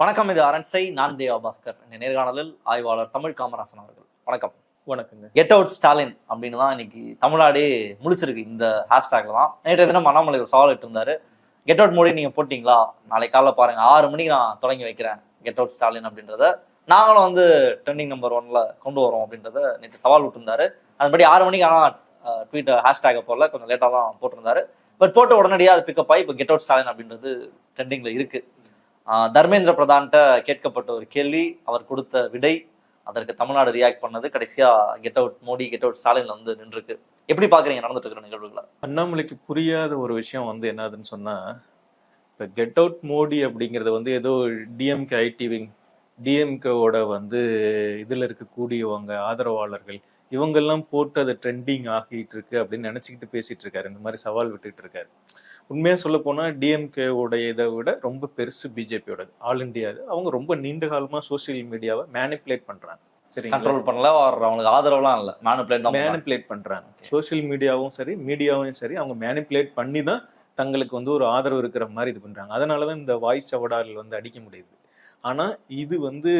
வணக்கம் இது அரண்சை நான் தேவா பாஸ்கர் இந்த நேர்காணலில் ஆய்வாளர் தமிழ் காமராசன் அவர்கள். வணக்கம். வணக்கங்க. கெட் அவுட் ஸ்டாலின் அப்படின்னு தான் இன்னைக்கு தமிழ்நாடே முழிச்சிருக்கு இந்த ஹேஷ்டேக்ல தான். நேற்று தினம் அண்ணாமலை ஒரு சவால் இருந்தாரு கெட் அவுட் மோடி நீங்க போட்டீங்களா? நாளை காலைல பாருங்க. ஆறு மணிக்கு நான் தொடங்கி வைக்கிறேன். கெட் அவுட் ஸ்டாலின் அப்படின்றத. நாங்களும் வந்து ட்ரெண்டிங் நம்பர் ஒன்ல கொண்டு வரோம் அப்படின்றத நேற்று சவால் விட்டுருந்தாரு. அதுபடி ஆறு மணிக்கு ஆனால் ட்வீட் ஹேஷ்டேக் போல கொஞ்சம் லேட்டாக தான் போட்டிருந்தாரு. பட் போட்டு உடனடியாக அது பிக்கப் ஆகி இப்போ கெட் அவுட் ஸ்டாலின் அப்படின்றது ட்ரெண்டிங்ல இருக்கு. தர்மேந்திர பிரதான்கிட்ட கேட்கப்பட்ட ஒரு கேள்வி அவர் கொடுத்த விடை அதற்கு தமிழ்நாடு ரியாக்ட் பண்ணது. கடைசியா get out Modi get out ஸ்டாலின்ல வந்து நின்றுருக்கு. எப்படி பாக்குறீங்க? நடந்துட்டு இருக்கிற நிகழ்வுகளை. அண்ணாமலைக்கு புரியாத ஒரு விஷயம் வந்து என்னதுன்னு சொன்னா இப்ப கெட் அவுட் மோடி அப்படிங்கறது வந்து ஏதோ டிஎம்கே ஐடி விங் டிஎம்கேவோட வந்து இதுல இருக்கக்கூடியவங்க ஆதரவாளர்கள் இவங்கெல்லாம் போட்டு அது ட்ரெண்டிங் ஆகிட்டு இருக்கு அப்படின்னு நினைச்சுக்கிட்டு பேசிட்டு இருக்காரு இந்த மாதிரி சவால் விட்டுட்டு இருக்காரு உண்மையா சொல்ல போனா டிஎம்கே உடைய இதை விட ரொம்ப பெருசு பிஜேபியோட ஆல் இது அவங்க ரொம்ப நீண்ட காலமா சோசியல் மீடியாவை மேனிப்புலேட் பண்றாங்க. சரிங்களா? கண்ட்ரோல் பண்ணல அவங்களுக்கு ஆதரவுலாம் இல்ல. தான் பண்றாங்க. மேனிப்புலேட் பண்றாங்க. சோஷியல் மீடியாவும் சரி மீடியாவும் சரி அவங்க மேனிப்புலேட் பண்ணி தான் தங்களுக்கு வந்து ஒரு ஆதரவு இருக்கிற மாதிரி இது பண்றாங்க. அதனாலதான் இந்த வாய்ஸ் சவடால் வந்து அடிக்க முடியுது. ஆனா இது வந்து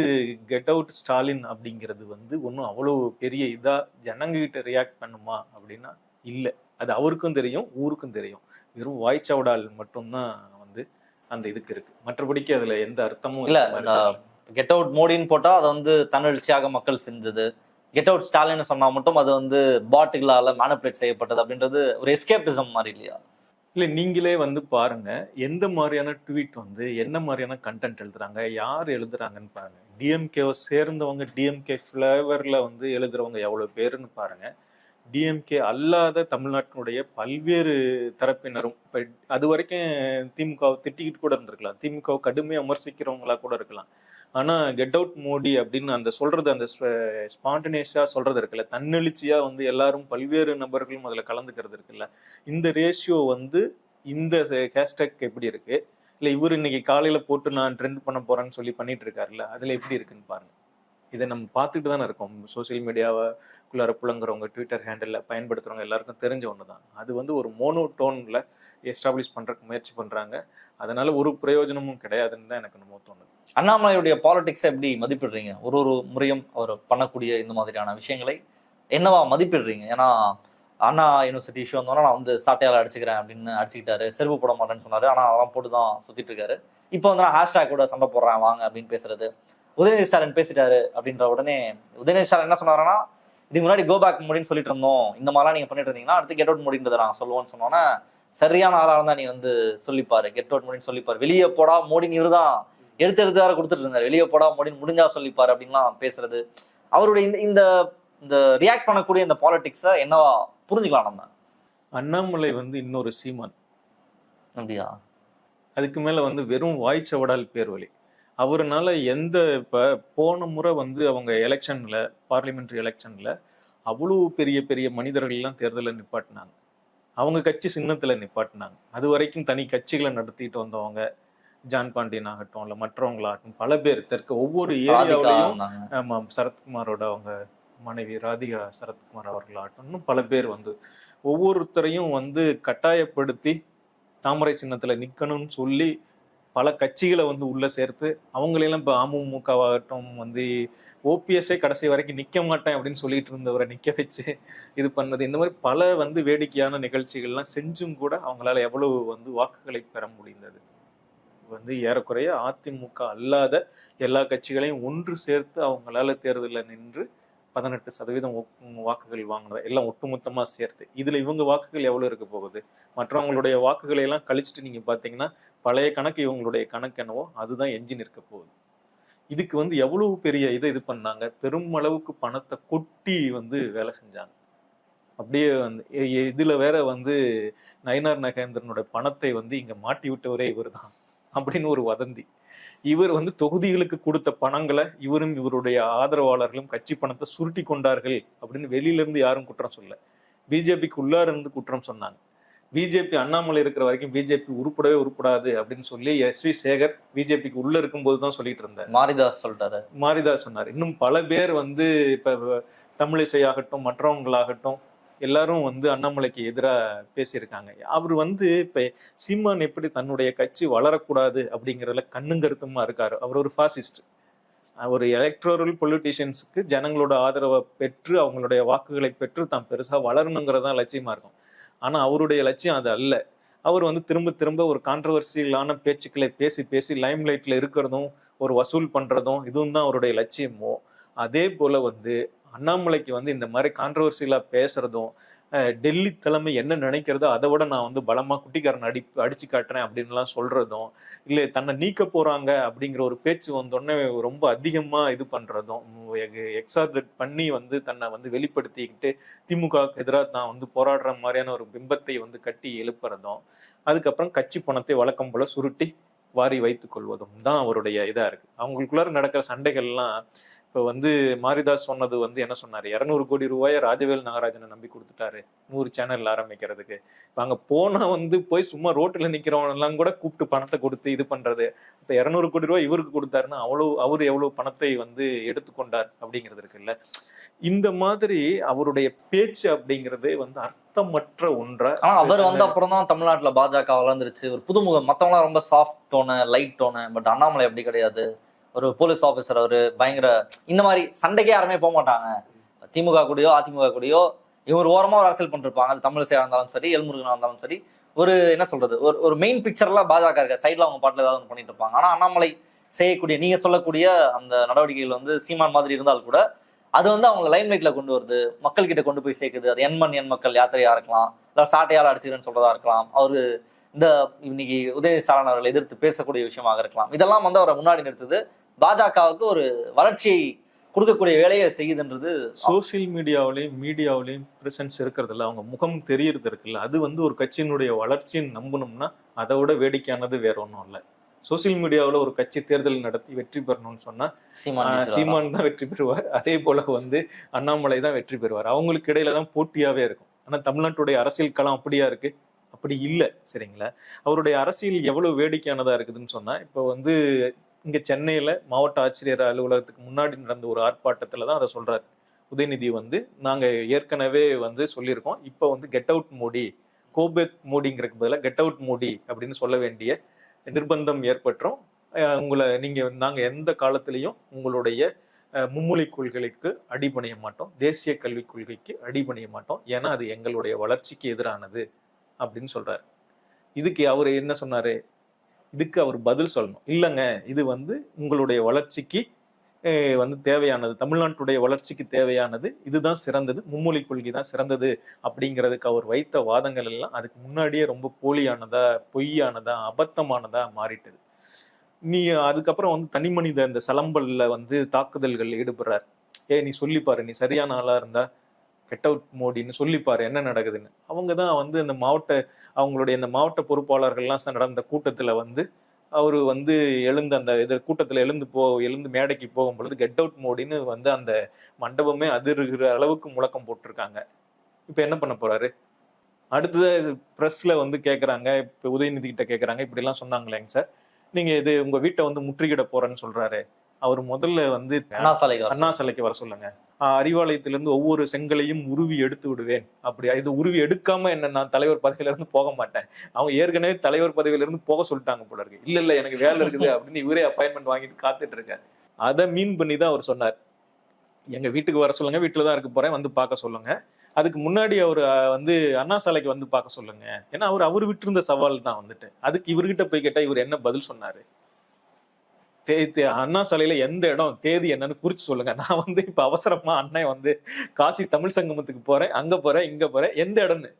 கெட் அவுட் ஸ்டாலின் அப்படிங்கிறது வந்து ஒன்றும் அவ்வளோ பெரிய இதா ஜனங்க கிட்ட ரியாக்ட் பண்ணுமா அப்படின்னா இல்ல. அது அவருக்கும் தெரியும் ஊருக்கும் தெரியும். வெறும் வாய்ஸ் சவடால் மட்டும்தான் வந்து அந்த இதுக்கு இருக்கு. மற்றபடிக்கு அதுல எந்த அர்த்தமும் இல்ல. கெட் அவுட் மோடின்னு போட்டா அதை வந்து தன்னெழுச்சியாக மக்கள் செஞ்சது. கெட் அவுட் ஸ்டாலின் சொன்னா மட்டும் அது வந்து பாட்டுகளால மேனுப்ளேட் செய்யப்பட்டது அப்படின்றது ஒரு எஸ்கேபிசம் மாதிரி இல்லையா? இல்ல நீங்களே வந்து பாருங்க எந்த மாதிரியான ட்வீட் வந்து என்ன மாதிரியான கண்டென்ட் எழுதுறாங்க யார் எழுதுறாங்கன்னு பாருங்க. டிஎம்கே சேர்ந்தவங்க டிஎம்கே ஃப்ளேவரில் வந்து எழுதுறவங்க எவ்வளவு பேருன்னு பாருங்க. டிஎம்கே அல்லாத தமிழ்நாட்டினுடைய பல்வேறு தரப்பினரும் இப்போ அது வரைக்கும் திமுகவை திட்டிக்கிட்டு கூட இருந்திருக்கலாம். திமுகவை கடுமையாக விமர்சிக்கிறவங்களா கூட இருக்கலாம். ஆனா கெட் அவுட் மோடி அப்படின்னு அந்த சொல்றது அந்த ஸ்பான்டனேஷா சொல்றது இருக்குல்ல. தன்னெழுச்சியா வந்து எல்லாரும் பல்வேறு நபர்களும் அதுல கலந்துக்கிறது இருக்குல்ல. இந்த ரேஷியோ வந்து இந்த ஹேஷ்டேக் எப்படி இருக்கு? இல்ல இவர் இன்னைக்கு காலையில போட்டு நான் ட்ரெண்ட் பண்ண போறேன்னு சொல்லி பண்ணிட்டு இருக்காருல்ல அதுல எப்படி இருக்குன்னு பாருங்க. இதை நம்ம பார்த்துட்டு தானே இருக்கோம் சோசியல் மீடியாவுக்குள்ளார புலங்குறவங்க ட்விட்டர் ஹேண்டில் பயன்படுத்துறவங்க எல்லாருக்கும் தெரிஞ்ச ஒன்று தான் அது வந்து ஒரு மோனோ டோனில் எஸ்டாப்ளிஷ் பண்ணுறக்கு முயற்சி பண்ணுறாங்க அதனால ஒரு பிரயோஜனமும் கிடையாதுன்னு தான் எனக்கு நம்ம தோணுது. அண்ணாமலையுடைய பாலிடிக்ஸை எப்படி மதிப்பிடுறீங்க? ஒரு ஒரு முறையும் அவர் பண்ணக்கூடிய இந்த மாதிரியான விஷயங்களை என்னவா மதிப்பிடுறீங்க? ஏன்னா அண்ணா யூனிவர்சிட்டி இஷ்யூ வந்தோன்னா நான் வந்து சாட்டையால் அடிச்சுக்கிறேன் அப்படின்னு அடிச்சுக்கிட்டாரு. செருப்பு போட மாட்டேன்னு சொன்னாரு. ஆனால் அதெல்லாம் போட்டு தான் சுற்றிட்டு இருக்காரு. இப்போ வந்து நான் ஹேஷ்டேக் கூட சண்டை போடுறேன் வாங்க அப்படின்னு பேசுறது. உதயநிதி ஸ்டாலின் பேசிட்டாரு அப்படின்ற உடனே உதயநிதி ஸ்டாலின் என்ன சொன்னாருன்னா இதுக்கு முன்னாடி கோ பேக் மோடின்னு சொல்லிட்டு இருந்தோம். இந்த மாதிரிலாம் நீங்க பண்ணிட்டு இருந்தீங்கன்னா அடுத்து கெட் அவுட் மோடின்றதை நான் சொல்லுவோம்னு சொன்னோன்னே சரியான ஆளா இருந்தா நீ வந்து சொல்லிப்பாரு. Get out மோடின்னு சொல்லிப்பாரு. வெளியே போடா மோடின்னு இவருதான் எடுத்து எடுத்து வேற கொடுத்துட்டு இருந்தாரு. வெளியே போடா மோடின்னு முடிஞ்சா சொல்லிப்பாரு அப்படின்லாம் பேசுறது. அவருடைய இந்த இந்த இந்த ரியாக்ட் பண்ணக்கூடிய இந்த பாலிடிக்ஸை என்னவா புரிஞ்சுக்கலாம் நம்ம? அண்ணாமலை வந்து இன்னொரு சீமான். அப்படியா? அதுக்கு மேல வந்து வெறும் வாய் சவடால் பேர் வழி அவருனால எந்த இப்ப போன முறை வந்து அவங்க எலெக்ஷன்ல பார்லிமெண்ட்ரி எலெக்ஷன்ல அவ்வளவு பெரிய பெரிய மனிதர்கள் எல்லாம் தேர்தலில் நிப்பாட்டினாங்க அவங்க கட்சி சின்னத்துல நிப்பாட்டினாங்க அது வரைக்கும் தனி கட்சிகளை நடத்திட்டு வந்தவங்க ஜான் பாண்டியன் ஆகட்டும் இல்ல மற்றவங்களாகட்டும் பல பேர் தெற்கு ஒவ்வொரு ஏரியாவிலையும். ஆமாம் சரத்குமாரோட அவங்க மனைவி ராதிகா சரத்குமார் அவர்களாகட்டும் இன்னும் பல பேர் வந்து ஒவ்வொருத்தரையும் வந்து கட்டாயப்படுத்தி தாமரை சின்னத்துல நிக்கணும்னு சொல்லி பல கட்சிகளை வந்து உள்ள சேர்த்து அவங்களெல்லாம் இப்போ அமமுகவாகட்டும் வந்து ஓபிஎஸ்ஸே கடைசி வரைக்கும் நிக்க மாட்டேன் அப்படின்னு சொல்லிட்டு இருந்தவரை நிக்க வச்சு இது பண்ணது. இந்த மாதிரி பல வந்து வேடிக்கையான நிகழ்ச்சிகள்லாம் செஞ்சும் கூட அவங்களால எவ்வளவு வந்து வாக்குகளை பெற முடிந்தது. வந்து ஏறக்குறைய அதிமுக அல்லாத எல்லா கட்சிகளையும் ஒன்று சேர்த்து அவங்களால தேர்தலில் நின்று பதினெட்டு சதவீதம் வாக்குகள் வாங்கினது? எல்லாம் ஒட்டுமொத்தமாக சேர்த்து. இதில் இவங்க வாக்குகள் எவ்வளோ இருக்க போகுது? மற்றவங்களுடைய வாக்குகளை எல்லாம் கழிச்சுட்டு நீங்கள் பார்த்தீங்கன்னா பழைய கணக்கு இவங்களுடைய கணக்கு என்னவோ அதுதான் எஞ்சி நிற்க போகுது. இதுக்கு வந்து எவ்வளவு பெரிய இதை இது பண்ணாங்க? பெருமளவுக்கு பணத்தை கொட்டி வந்து வேலை செஞ்சாங்க. அப்படியே வந்து இதில் வேற வந்து நயனார் நகேந்திரனுடைய பணத்தை வந்து இங்கே மாட்டி விட்டவரே இவர் தான் அப்படின்னு ஒரு வதந்தி. இவர் வந்து தொகுதிகளுக்கு கொடுத்த பணங்களை இவரும் இவருடைய ஆதரவாளர்களும் கட்சி பணத்தை சுருட்டி கொண்டார்கள் அப்படின்னு வெளியில இருந்து யாரும் குற்றம் சொல்ல பிஜேபிக்கு உள்ளார இருந்து குற்றம் சொன்னாங்க. பிஜேபி அண்ணாமலை இருக்கிற வரைக்கும் பிஜேபி உருப்படவே உருப்படாது அப்படின்னு சொல்லி எஸ் வி சேகர் பிஜேபிக்கு உள்ள இருக்கும்போது தான் சொல்லிட்டு இருந்தார். மாரிதாஸ் சொல்லிட்டாரு. மாரிதாஸ் சொன்னார். இன்னும் பல பேர் வந்து இப்ப தமிழிசை ஆகட்டும் மற்றவங்களாகட்டும் எல்லாரும் வந்து அண்ணாமலைக்கு எதிராக பேசியிருக்காங்க. அவர் வந்து இப்போ சீமான் எப்படி தன்னுடைய கட்சி வளரக்கூடாது அப்படிங்கிறதுல கண்ணும் கருத்துமா இருக்காரு. அவர் ஒரு ஃபாசிஸ்ட் ஒரு எலக்ட்ரல் பொலிட்டீஷியன்ஸுக்கு ஜனங்களோட ஆதரவை பெற்று அவங்களுடைய வாக்குகளை பெற்று தான் பெருசாக வளரணுங்கிறது தான் இருக்கும். ஆனால் அவருடைய லட்சியம் அது அல்ல. அவர் வந்து திரும்ப திரும்ப ஒரு கான்ட்ரவர்சியலான பேச்சுக்களை பேசி பேசி லைம் லைட்டில் இருக்கிறதும் ஒரு வசூல் பண்ணுறதும் இதுவும் தான் அவருடைய லட்சியமோ. அதே போல் வந்து அண்ணாமலைக்கு வந்து இந்த மாதிரி கான்ட்ரவர்சியலாக பேசுகிறதும் டெல்லி தலைமை என்ன நினைக்கிறதோ அதை விட நான் வந்து பலமாக குட்டிக்காரன் அடி அடிச்சு காட்டுறேன் அப்படின்லாம் சொல்கிறதும் இல்லை தன்னை நீக்க போகிறாங்க அப்படிங்கிற ஒரு பேச்சு வந்தோடனே ரொம்ப அதிகமாக இது பண்ணுறதும் எக்ஸார்ட் பண்ணி வந்து தன்னை வந்து வெளிப்படுத்திக்கிட்டு திமுக எதிராக நான் வந்து போராடுற மாதிரியான ஒரு பிம்பத்தை வந்து கட்டி எழுப்புறதும் அதுக்கப்புறம் கட்சி பணத்தை வழக்கம் போல சுருட்டி வாரி வைத்துக் கொள்வதும் தான் அவருடைய இதாக இருக்குது அவங்களுக்குள்ளார நடக்கிற சண்டைகள்லாம் இப்ப வந்து மாரிதாஸ் சொன்னது வந்து என்ன சொன்னாரு? இருநூறு கோடி ரூபாயை ராஜவேல் நாகராஜனை நம்பி கொடுத்துட்டாரு நூறு சேனல் ஆரம்பிக்கிறதுக்கு. இப்ப அங்க போனா வந்து போய் சும்மா ரோட்ல நிக்கிறவன் எல்லாம் கூட கூப்பிட்டு பணத்தை கொடுத்து இது பண்றது. இப்ப இருநூறு கோடி ரூபாய் இவருக்கு கொடுத்தாருன்னா அவ்வளவு அவர் எவ்வளவு பணத்தை வந்து எடுத்துக்கொண்டார் அப்படிங்கிறது இருக்குல்ல. இந்த மாதிரி அவருடைய பேச்சு அப்படிங்கிறதே வந்து அர்த்தமற்ற ஒன்றா ஆனா அவர் வந்த அப்புறம் தான் தமிழ்நாட்டுல பாஜக வளர்ந்துருச்சு. ஒரு புதுமுகம். மத்தவங்களாம் ரொம்ப soft tone light tone. But Annamalai அப்படி கிடையாது. ஒரு போலீஸ் ஆஃபீஸர் அவர் பயங்கர இந்த மாதிரி சண்டைக்கே யாருமே போக மாட்டாங்க. திமுக கூடயோ அதிமுக கூடயோ இவர் ஓரமாக ஒரு அரசியல் பண்ணிருப்பாங்க. அது தமிழிசையாக இருந்தாலும் சரி எல்முருகனாக இருந்தாலும் சரி ஒரு என்ன சொல்றது ஒரு ஒரு மெயின் பிக்சர்லாம் பாஜக இருக்க சைடில் அவங்க பாட்டில் ஏதாவது ஒன்று பண்ணிட்டு இருப்பாங்க. ஆனால் அண்ணாமலை செய்யக்கூடிய நீங்க சொல்லக்கூடிய அந்த நடவடிக்கைகள் வந்து சீமான் மாதிரி இருந்தால் கூட அது வந்து அவங்க லைம் லைட்ல கொண்டு வருது. மக்கள் கிட்ட கொண்டு போய் சேர்க்குது. அது எண்மண் எண் மக்கள் யாத்திரையா இருக்கலாம். இல்லை சாட்டையால் அடிச்சிருன்னு சொல்றதா இருக்கலாம். அவரு இந்த இன்னைக்கு உதயநிதி ஸ்டாலின் அவர்களை எதிர்த்து பேசக்கூடிய விஷயமாக இருக்கலாம். இதெல்லாம் வந்து அவரை முன்னாடி நிறுத்துது. பாஜகவுக்கு ஒரு வளர்ச்சியை கொடுக்கக்கூடிய வேலையை செய்யுதுன்றது சோசியல் மீடியாவிலையும் மீடியாவிலையும் பிரசன்ஸ் இருக்கிறதுல அவங்க முகம் தெரியறது இருக்குல்ல. அது வந்து ஒரு கட்சியினுடைய வளர்ச்சின்னு நம்பணும்னா அதை விட வேடிக்கையானது வேற ஒன்றும் இல்லை. சோசியல் மீடியாவில் ஒரு கட்சி தேர்தல் நடத்தி வெற்றி பெறணும்னு சொன்னா சீமான் தான் வெற்றி பெறுவார். அதே போல வந்து அண்ணாமலை தான் வெற்றி பெறுவார். அவங்களுக்கு இடையில தான் போட்டியாவே இருக்கும். ஆனா தமிழ்நாட்டுடைய அரசியல் களம் அப்படியா இருக்கு? அப்படி இல்லை. சரிங்களா? அவருடைய அரசியல் எவ்வளவு வேடிக்கையானதா இருக்குதுன்னு சொன்னா இப்போ வந்து இங்க சென்னையில மாவட்ட ஆட்சியர் அலுவலகத்துக்கு முன்னாடி நடந்த ஒரு ஆர்ப்பாட்டத்துல தான் அதை சொல்றாரு. உதயநிதி வந்து நாங்க ஏற்கனவே வந்து சொல்லியிருக்கோம். இப்போ வந்து get out Modi go back மோடிங்கிறதுக்கு பதிலாக கெட் அவுட் மோடி அப்படின்னு சொல்ல வேண்டிய நிர்பந்தம் ஏற்பட்டுரும். உங்களை நீங்க நாங்க எந்த காலத்திலையும் உங்களுடைய மும்மொழி கொள்கைக்கு அடிபணிய மாட்டோம். தேசிய கல்விக் கொள்கைக்கு அடிபணிய மாட்டோம். ஏன்னா அது எங்களுடைய வளர்ச்சிக்கு எதிரானது அப்படின்னு சொல்றாரு. இதுக்கு அவர் என்ன சொன்னாரு? இதுக்கு அவர் பதில் சொல்லணும். இல்லைங்க இது வந்து உங்களுடைய வளர்ச்சிக்கு வந்து தேவையானது. தமிழ்நாட்டுடைய வளர்ச்சிக்கு தேவையானது. இதுதான் சிறந்தது. மும்மொழி கொள்கை தான் சிறந்தது அப்படிங்கிறதுக்கு அவர் வைத்த வாதங்கள் எல்லாம் அதுக்கு முன்னாடியே ரொம்ப போலியானதா பொய்யானதா அபத்தமானதா மாறிட்டது. நீ அதுக்கப்புறம் வந்து தனி மனித இந்த சலம்பல்ல வந்து தாக்குதல்கள் ஈடுபடுறார். ஏ நீ சொல்லிப்பாரு நீ சரியான ஆளா இருந்தா கெட் அவுட் மோடின்னு சொல்லிப்பார் என்ன நடக்குதுன்னு. அவங்க தான் வந்து இந்த மாவட்ட அவங்களுடைய இந்த மாவட்ட பொறுப்பாளர்கள்லாம் நடந்த கூட்டத்தில் வந்து அவர் வந்து எழுந்து அந்த இது கூட்டத்தில் எழுந்து போ எழுந்து மேடைக்கு போகும் பொழுது கெட் அவுட் மோடின்னு வந்து அந்த மண்டபமே அதிர்கிற அளவுக்கு முழக்கம் போட்டிருக்காங்க. இப்போ என்ன பண்ண போறாரு? அடுத்தது பிரஸ்ல வந்து கேட்குறாங்க இப்போ உதயநிதி கிட்ட கேட்குறாங்க இப்படிலாம் சொன்னாங்களேங்க சார். நீங்கள் இது உங்கள் வீட்டை வந்து முற்றுகிட போறேன்னு சொல்றாரு. அவர் முதல்ல வந்து அண்ணா சாலைக்கு வர அண்ணா சிலைக்கு வர சொல்லுங்க. அறிவாலயத்திலிருந்து ஒவ்வொரு செங்கலையும் உருவி எடுத்து விடுவேன். அப்படி இது உருவி எடுக்காம என்ன நான் தலைவர் பதவியில இருந்து போக மாட்டேன். அவங்க ஏற்கனவே தலைவர் பதவியில இருந்து போக சொல்லிட்டாங்க போல இருக்கு. இல்ல இல்ல எனக்கு வேலை இருக்குது அப்படின்னு இவரே அப்பாயின்மெண்ட் வாங்கிட்டு காத்துட்டு இருக்காரு. அதை மீன் பண்ணி தான் அவர் சொன்னார். எங்க வீட்டுக்கு வர சொல்லுங்க வீட்டுல தான் இருக்க போறேன் வந்து பார்க்க சொல்லுங்க. அதுக்கு முன்னாடி அவர் வந்து அண்ணா சாலைக்கு வந்து பார்க்க சொல்லுங்க. ஏன்னா அவர் அவர் விட்டிருந்த சவால் தான் வந்துட்டு. அதுக்கு இவர்கிட்ட போய் கேட்டா இவர் என்ன பதில் சொன்னாரு? அண்ணா சாலையில எந்த இடம் தேதி என்னன்னு குறிச்சு சொல்லுங்க. நான் வந்து இப்ப அவசரமா அண்ணன் வந்து காசி தமிழ் சங்கமத்துக்கு போறேன் அங்க போறேன் இங்க போறேன் எந்த இடம்னு.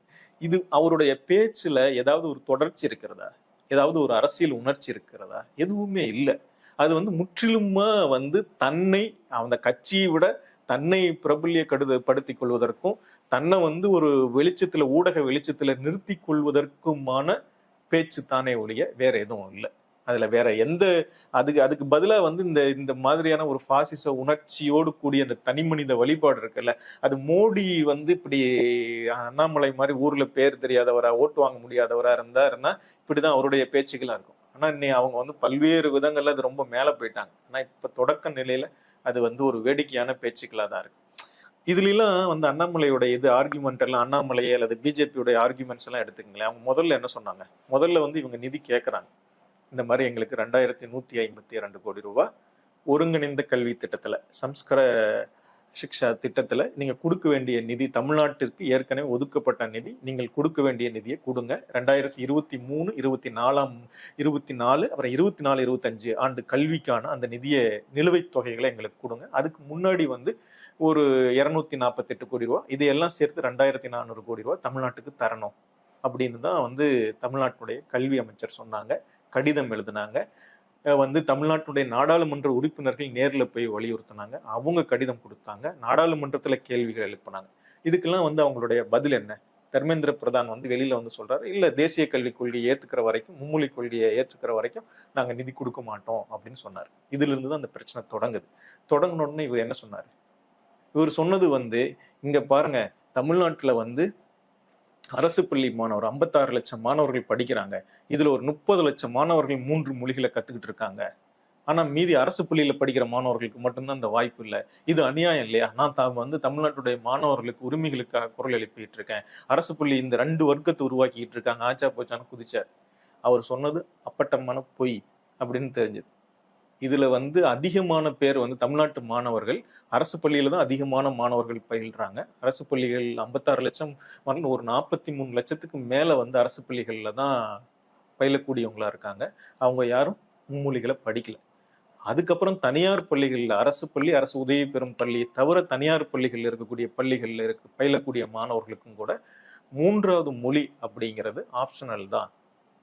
இது அவருடைய பேச்சுல ஏதாவது ஒரு தொடர்ச்சி இருக்கிறதா? ஏதாவது ஒரு அரசியல் உணர்ச்சி இருக்கிறதா? எதுவுமே இல்லை. அது வந்து முற்றிலுமா வந்து தன்னை அந்த கட்சியை விட தன்னை பிரபல்ய கடுத படுத்திக் கொள்வதற்கும் தன்னை வந்து ஒரு வெளிச்சத்துல ஊடக வெளிச்சத்துல நிறுத்தி கொள்வதற்குமான பேச்சு தானே ஒழிய வேற எதுவும் இல்லை. அதில் வேற எந்த அதுக்கு அதுக்கு பதிலாக வந்து இந்த இந்த மாதிரியான ஒரு ஃபாசிச உணர்ச்சியோடு கூடிய அந்த தனி மனித வழிபாடு இருக்குல்ல அது மோடி வந்து இப்படி அண்ணாமலை மாதிரி ஊரில் பேர் தெரியாதவரா ஓட்டு வாங்க முடியாதவரா இருந்தாருன்னா இப்படி தான் அவருடைய பேச்சுக்கெல்லாம் இருக்கும். ஆனால் இன்னைக்கு அவங்க வந்து பல்வேறு விதங்கள்ல அது ரொம்ப மேலே போயிட்டாங்க. ஆனால் இப்போ தொடக்க நிலையில அது வந்து ஒரு வேடிக்கையான பேச்சுக்களா தான் இருக்கு. இதுலாம் வந்து அண்ணாமலையோட இது ஆர்குமெண்ட் எல்லாம் அண்ணாமலை அல்லது பிஜேபியோட ஆர்குமெண்ட்ஸ் எல்லாம் எடுத்துக்கங்களேன். அவங்க முதல்ல என்ன சொன்னாங்க? முதல்ல வந்து இவங்க நிதி கேட்குறாங்க இந்த மாதிரி எங்களுக்கு ரெண்டாயிரத்தி நூற்றி ஐம்பத்தி இரண்டு கோடி ரூபா ஒருங்கிணைந்த கல்வி திட்டத்தில் சம்ஸ்கர சிக்ஷா திட்டத்தில் நீங்கள் கொடுக்க வேண்டிய நிதி தமிழ்நாட்டிற்கு ஏற்கனவே ஒதுக்கப்பட்ட நிதி நீங்கள் கொடுக்க வேண்டிய நிதியை கொடுங்க. ரெண்டாயிரத்தி இருபத்தி மூணு இருபத்தி நாலாம் இருபத்தி நாலு அப்புறம் இருபத்தி நாலு இருபத்தஞ்சு ஆண்டு கல்விக்கான அந்த நிதியை நிலுவைத் தொகைகளை எங்களுக்கு கொடுங்க. அதுக்கு முன்னாடி வந்து ஒரு இரநூத்தி நாற்பத்தெட்டு கோடி ரூபா இதையெல்லாம் சேர்த்து ரெண்டாயிரத்தி நானூறு கோடி ரூபா தமிழ்நாட்டுக்கு தரணும் அப்படின்னு தான் வந்து தமிழ்நாட்டுடைய கல்வி அமைச்சர் சொன்னாங்க. கடிதம் எழுதினாங்க. வந்து தமிழ்நாட்டுடைய நாடாளுமன்ற உறுப்பினர்கள் நேரில் போய் வலியுறுத்தினாங்க. அவங்க கடிதம் கொடுத்தாங்க. நாடாளுமன்றத்தில் கேள்விகள் எழுப்பினாங்க. இதுக்கெல்லாம் வந்து அவங்களுடைய பதில் என்ன? தர்மேந்திர பிரதான் வந்து வெளியில் வந்து சொல்கிறாரு இல்லை தேசிய கல்விக் கொள்கையை ஏற்றுக்கிற வரைக்கும் மும்மொழி கொள்கையை ஏற்றுக்கிற வரைக்கும் நாங்கள் நிதி கொடுக்க மாட்டோம் அப்படின்னு சொன்னார். இதிலிருந்து தான் அந்த பிரச்சனை தொடங்குது. தொடங்கின உடனே இவர் என்ன சொன்னார்? இவர் சொன்னது வந்து இங்கே பாருங்க தமிழ்நாட்டில் வந்து அரசு பள்ளி மாணவர் ஐம்பத்தாறு லட்சம் மாணவர்கள் படிக்கிறாங்க. இதில் ஒரு முப்பது லட்சம் மாணவர்கள் மூன்று மொழிகளை கற்றுக்கிட்டு இருக்காங்க. ஆனால் மீதி அரசு பள்ளியில் படிக்கிற மாணவர்களுக்கு மட்டும்தான் அந்த வாய்ப்பு இல்லை. இது அநியாயம் இல்லையா? நான் தான் வந்து தமிழ்நாட்டுடைய மாணவர்களுக்கு உரிமைகளுக்காக குரல் எழுப்பிட்டு இருக்கேன். அரசு பள்ளி இந்த ரெண்டு வர்க்கத்தை உருவாக்கிட்டு இருக்காங்க. ஆச்சா போச்சான்னு குதிச்சார். அவர் சொன்னது அப்பட்டமான பொய் அப்படின்னு தெரிஞ்சது. இதில் வந்து அதிகமான பேர் வந்து தமிழ்நாட்டு மாணவர்கள். அரசு பள்ளியில் தான் அதிகமான மாணவர்கள் பயில்றாங்க. அரசு பள்ளிகள் ஐம்பத்தாறு லட்சம் மாணவர்கள் ஒரு நாற்பத்தி மூணு லட்சத்துக்கு மேலே வந்து அரசு பள்ளிகளில் தான் பயிலக்கூடியவங்களா இருக்காங்க. அவங்க யாரும் மும்மொழிகளை படிக்கல. அதுக்கப்புறம் தனியார் பள்ளிகளில் அரசு பள்ளி அரசு உதவி பெறும் பள்ளியை தவிர தனியார் பள்ளிகளில் இருக்கக்கூடிய பள்ளிகளில் இருக்க பயிலக்கூடிய மாணவர்களுக்கும் கூட மூன்றாவது மொழி அப்படிங்கிறது ஆப்ஷனல் தான்.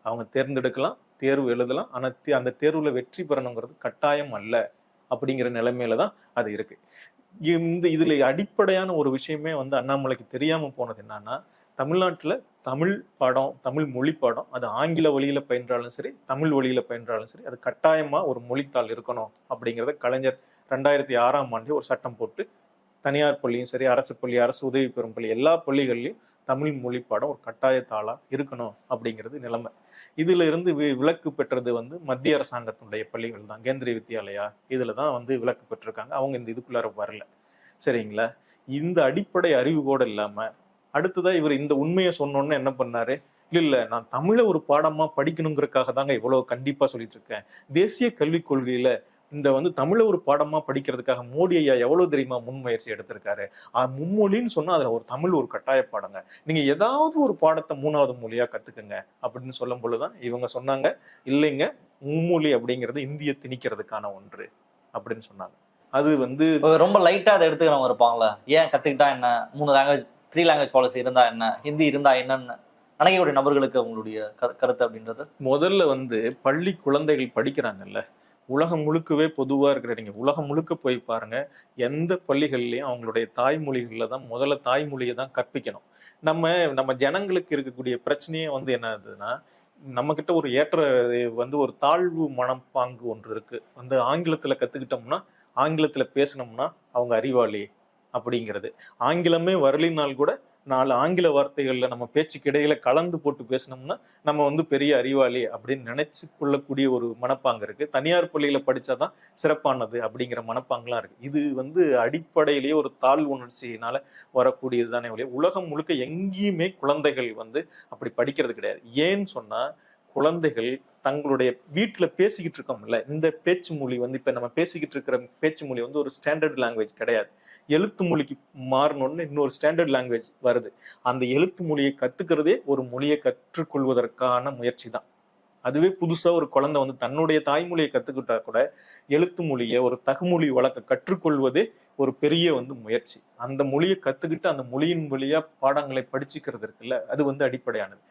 அவங்க தேர்ந்தெடுக்கலாம். தேர்வு எழுதலாம். ஆனால் அந்த தேர்வில் வெற்றி பெறணுங்கிறது கட்டாயம் அல்ல அப்படிங்கிற நிலைமையில தான் அது இருக்கு. இந்த இதில் அடிப்படையான ஒரு விஷயமே வந்து அண்ணாமலைக்கு தெரியாமல் போனது என்னன்னா தமிழ்நாட்டில் தமிழ் பாடம் தமிழ் மொழி பாடம் அது ஆங்கில வழியில் பயின்றாலும் சரி தமிழ் வழியில் பயின்றாலும் சரி அது கட்டாயமாக ஒரு மொழித்தாள் இருக்கணும் அப்படிங்கறத கலைஞர் ரெண்டாயிரத்தி ஆறாம் ஆண்டே ஒரு சட்டம் போட்டு தனியார் பள்ளியும் சரி அரசு பள்ளி அரசு உதவி பெறும் பள்ளி எல்லா பள்ளிகள்லையும் தமிழ் மொழி பாடம் ஒரு கட்டாயத்தாளா இருக்கணும் அப்படிங்கிறது நிலைமை. இதுல இருந்து வி- விலக்கு பெற்றது வந்து மத்திய அரசாங்கத்தினுடைய பள்ளிகள் தான். கேந்திரிய வித்யாலயா இதுல தான் வந்து விலக்கு பெற்றிருக்காங்க. அவங்க இந்த இதுக்குள்ளார வரல. சரிங்களா? இந்த அடிப்படை அறிவு கூட இல்லாம அடுத்ததா இவர் இந்த உண்மையை சொன்னோன்னு என்ன பண்ணாரு? இல்ல நான் தமிழை ஒரு பாடமா படிக்கணுங்கிறதுக்காக தாங்க இவ்வளவு கண்டிப்பா சொல்லிட்டு இருக்கேன். தேசிய கல்விக் கொள்கையில இந்த வந்து தமிழை ஒரு பாடமா படிக்கிறதுக்காக மோடி ஐயா எவ்வளவு தெரியுமா முன்முயற்சி எடுத்திருக்காரு? மும்மொழின்னு சொன்னா அதுல ஒரு தமிழ் ஒரு கட்டாய பாடங்க. நீங்க ஏதாவது ஒரு பாடத்தை மூணாவது மொழியா கத்துக்குங்க அப்படின்னு சொல்லும் பொழுதுதான் இவங்க சொன்னாங்க. இல்லைங்க மும்மொழி அப்படிங்கிறது இந்திய திணிக்கிறதுக்கான ஒன்று அப்படின்னு சொன்னாங்க. அது வந்து ரொம்ப லைட்டா அதை எடுத்துக்கிறவங்க இருப்பாங்களே ஏன் கத்துக்கிட்டா என்ன? மூணு லாங்குவேஜ் த்ரீ லாங்குவேஜ் பாலிசி இருந்தா என்ன? ஹிந்தி இருந்தா என்னன்னு? நினைக்கக்கூடிய நபர்களுக்கு உங்களுடைய கரு- கருத்து அப்படின்றது? முதல்ல வந்து பள்ளி குழந்தைகள் படிக்கிறாங்கல்ல உலகம் முழுக்கவே பொதுவாக இருக்கிற நீங்கள் உலகம் முழுக்க போய் பாருங்கள் எந்த பள்ளிகள்லையும் அவங்களுடைய தாய்மொழிகளில் தான் முதல்ல தாய்மொழியை தான் கற்பிக்கணும். நம்ம நம்ம ஜனங்களுக்கு இருக்கக்கூடிய பிரச்சனையே வந்து என்ன ஆகுதுன்னா நம்மக்கிட்ட ஒரு ஏற்ற வந்து ஒரு தாழ்வு மனப்பாங்கு ஒன்று இருக்குது வந்து ஆங்கிலத்தில் கற்றுக்கிட்டோம்னா ஆங்கிலத்தில் பேசினோம்னா அவங்க அறிவாளி அப்படிங்கிறது. ஆங்கிலமே வரலினால் கூட நாலு ஆங்கில வார்த்தைகளில் நம்ம பேச்சுக்கு இடையில கலந்து போட்டு பேசினோம்னா நம்ம வந்து பெரிய அறிவாளி அப்படின்னு நினைச்சு கொள்ளக்கூடிய ஒரு மனப்பாங்க இருக்கு. தனியார் பள்ளியில படிச்சாதான் சிறப்பானது அப்படிங்கிற மனப்பாங்கெல்லாம் இருக்கு. இது வந்து அடிப்படையிலேயே ஒரு தாழ் உணர்ச்சியினால வரக்கூடியது தானே ஒழிய உலகம் முழுக்க எங்கேயுமே குழந்தைகள் வந்து அப்படி படிக்கிறது கிடையாது. ஏன்னு சொன்னா குழந்தைகள் தங்களுடைய வீட்டில் பேசிக்கிட்டு இருக்கோம்ல இந்த பேச்சு மொழி வந்து இப்போ நம்ம பேசிக்கிட்டு இருக்கிற பேச்சு மொழி வந்து ஒரு ஸ்டாண்டர்ட் லாங்குவேஜ் கிடையாது. எழுத்து மொழிக்கு மாறணும்னு இன்னொரு ஸ்டாண்டர்ட் லாங்குவேஜ் வருது. அந்த எழுத்து மொழியை கற்றுக்கிறதே ஒரு மொழியை கற்றுக்கொள்வதற்கான முயற்சி தான் அதுவே புதுசாக ஒரு குழந்தை வந்து தன்னுடைய தாய்மொழியை கற்றுக்கிட்டா கூட எழுத்து மொழியை ஒரு தகுமொழி வழக்க கற்றுக்கொள்வதே ஒரு பெரிய வந்து முயற்சி. அந்த மொழியை கத்துக்கிட்டு அந்த மொழியின் வழியாக பாடங்களை படிச்சுக்கிறது இருக்குல்ல அது வந்து அடிப்படையானது.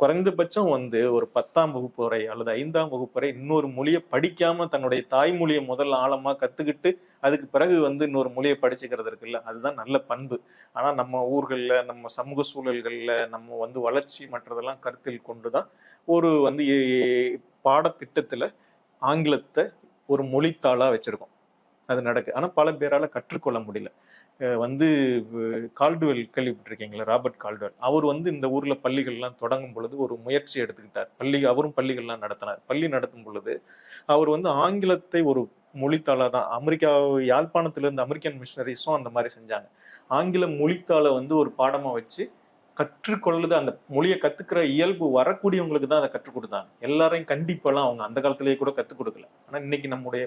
குறைந்தபட்சம் வந்து ஒரு பத்தாம் வகுப்பு வரை அல்லது ஐந்தாம் வகுப்பு வரை இன்னொரு மொழியை படிக்காம தன்னுடைய தாய்மொழியை முதல்ல ஆழமா கத்துக்கிட்டு அதுக்கு பிறகு வந்து இன்னொரு மொழியை படிச்சுக்கிறது இருக்குல்ல அதுதான் நல்ல பண்பு. ஆனா நம்ம ஊர்களில் நம்ம சமூக சூழல்கள்ல நம்ம வந்து வளர்ச்சி மற்றதெல்லாம் கருத்தில் கொண்டுதான் ஒரு வந்து பாடத்திட்டத்தில் பாடத்திட்டத்துல ஆங்கிலத்தை ஒரு மொழித்தாளா வச்சிருக்கோம். அது நடக்கு. ஆனால் பல பேரால் கற்றுக்கொள்ள முடியல. வந்து கால்டுவெல் கேள்விப்பட்டிருக்கீங்களா? Robert Caldwell. அவர் வந்து இந்த ஊரில் பள்ளிகள்லாம் தொடங்கும் பொழுது ஒரு முயற்சி எடுத்துக்கிட்டார். பள்ளி அவரும் பள்ளிகள்லாம் நடத்தினார். பள்ளி நடத்தும் பொழுது அவர் வந்து ஆங்கிலத்தை ஒரு மொழித்தாளாக தான். அமெரிக்கா யாழ்ப்பாணத்திலிருந்து அமெரிக்கன் மிஷினரிஸும் அந்த மாதிரி செஞ்சாங்க. ஆங்கில மொழித்தாளை வந்து ஒரு பாடமாக வச்சு கற்றுக்கொள்ளுது அந்த மொழியை கற்றுக்கிற இயல்பு வரக்கூடியவங்களுக்கு தான் அதை கற்றுக் கொடுத்தாங்க. எல்லாரையும் கண்டிப்பெல்லாம் அவங்க அந்த காலத்திலேயே கூட கற்றுக் கொடுக்கல. ஆனால் இன்னைக்கு நம்முடைய